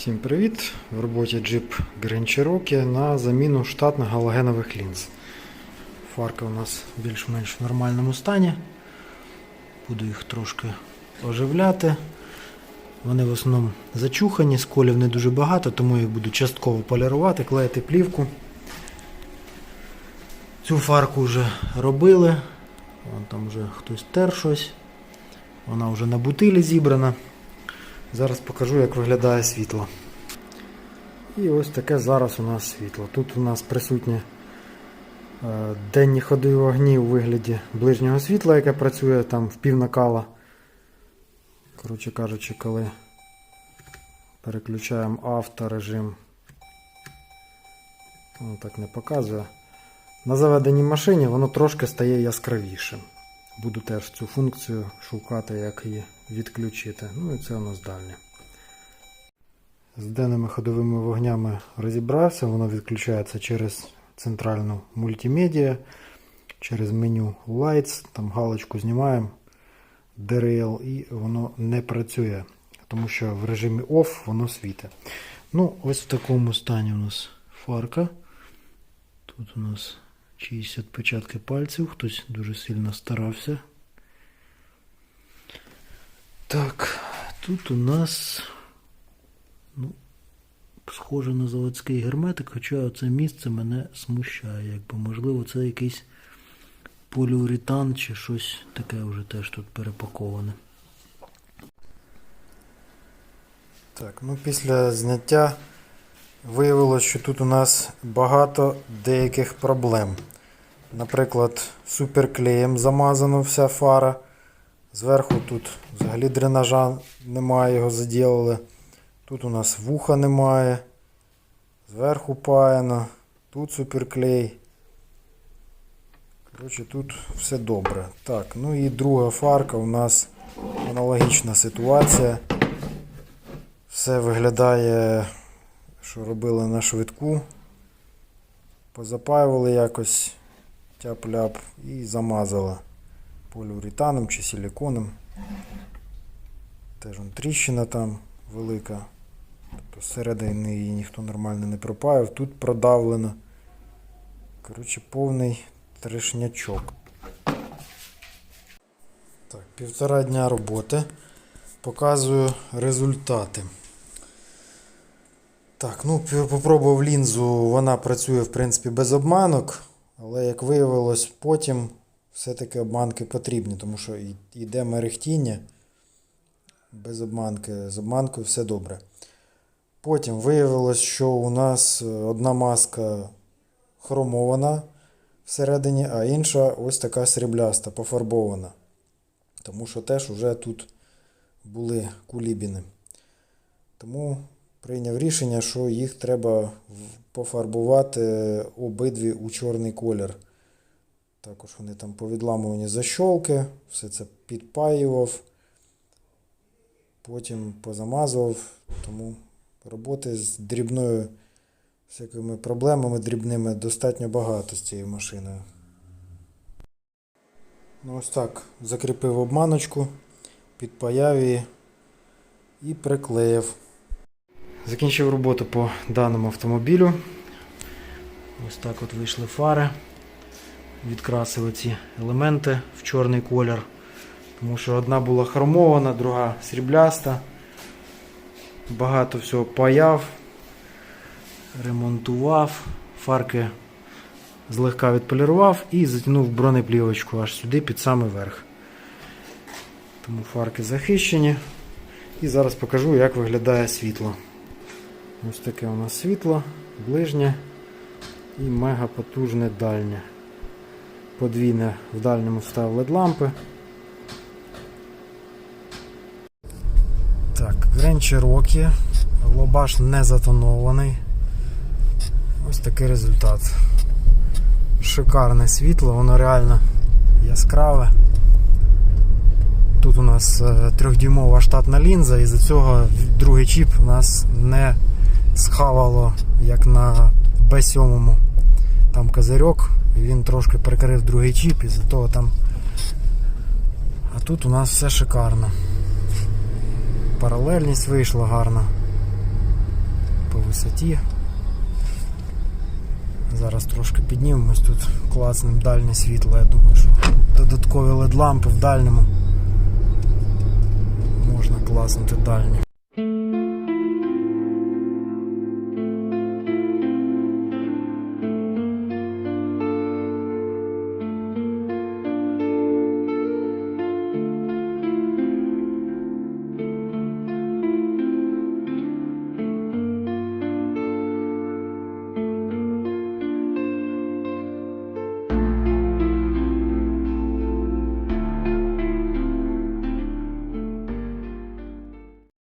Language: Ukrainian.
Всім привіт! В роботі Jeep Grand Cherokee на заміну штатних галогенових лінз. Фарки у нас більш-менш в нормальному стані. Буду їх трошки оживляти. Вони в основному зачухані, сколів не дуже багато, тому я буду частково полірувати, клеїти плівку. Цю фарку вже робили. Вон там вже хтось тер щось. Вона вже на бутилі зібрана. Зараз покажу, як виглядає світло. І ось таке зараз у нас світло. Тут у нас присутні е, денні ходові вогні у вигляді ближнього світла, яке працює там в пів накала. Коротше кажучи, коли переключаємо авторежим, воно так не показує. На заведеній машині воно трошки стає яскравішим. Буду теж цю функцію шукати, як її відключити. Ну і це у нас дальнє. З денними ходовими вогнями розібрався, воно відключається через центральну мультимедіа, через меню Lights, там галочку знімаємо DRL і воно не працює, тому що в режимі OFF воно світить. Ну, ось в такому стані у нас фарка. Тут у нас чиїсь відпечатки пальців, хтось дуже сильно старався. Так, тут у нас ну, схоже на заводський герметик, хоча це місце мене смущає. Якби, можливо, це якийсь поліуретан чи щось таке вже теж тут перепаковане. Так, ну після зняття виявилось, що тут у нас багато деяких проблем. Наприклад, суперклеєм замазана вся фара. Зверху тут взагалі дренажа немає, його заділили. Тут у нас вуха немає. Зверху паяно. Тут суперклей. Коротше, тут все добре. Так, ну і друга фарка у нас аналогічна ситуація. Все виглядає, що робили на швидку. Позапаювали якось тяп-ляп і замазали поліуретаном чи силіконом. Теж тріщина там велика. Тобто зсередини її ніхто нормально не пропаяв. Тут продавлено. Коротше, повний трешнячок. Так, півтора дня роботи. Показую результати. Так, ну попробував лінзу, вона працює в принципі без обманок, але як виявилось, потім все-таки обманки потрібні, тому що йде мерехтіння без обманки. З обманкою все добре. Потім виявилось, що у нас е, одна маска хромована всередині, а інша ось така срібляста, пофарбована. Тому що теж вже тут були кулібіни. Тому прийняв рішення, що їх треба пофарбувати обидві у чорний колір. Також вони там повідламувані защолки, все це підпаював, потім позамазував. Тому роботи з дрібною всякими проблемами дрібними достатньо багато з цією машиною. Ну ось так, закріпив обманочку, підпаяв її і приклеїв. Закінчив роботу по даному автомобілю. Ось так от вийшли фари. Відкрасили ці елементи в чорний колір. Тому що одна була хромована, друга срібляста. Багато всього паяв, ремонтував, фарки злегка відполірував і затягнув бронеплівочку аж сюди під самий верх. Тому фарки захищені. І зараз покажу, як виглядає світло. Ось таке у нас світло, ближнє і мега потужне дальнє. Подвійне в дальньому встав LED лампи. Так, Grand Cherokee. Лобаш не затонований. Ось такий результат. Шикарне світло, воно реально яскраве. Тут у нас е, трьохдюймова штатна лінза, і за цього другий чіп у нас не схавало, як на B7. Там козирьок, він трошки прикрив другий чіп, і за того там. А тут у нас все шикарно. Паралельність вийшла гарна. по висоті. Зараз трошки піднімемось тут класним дальнє світло. Я думаю, що додаткові LED-лампи в дальньому можна класнути дальні.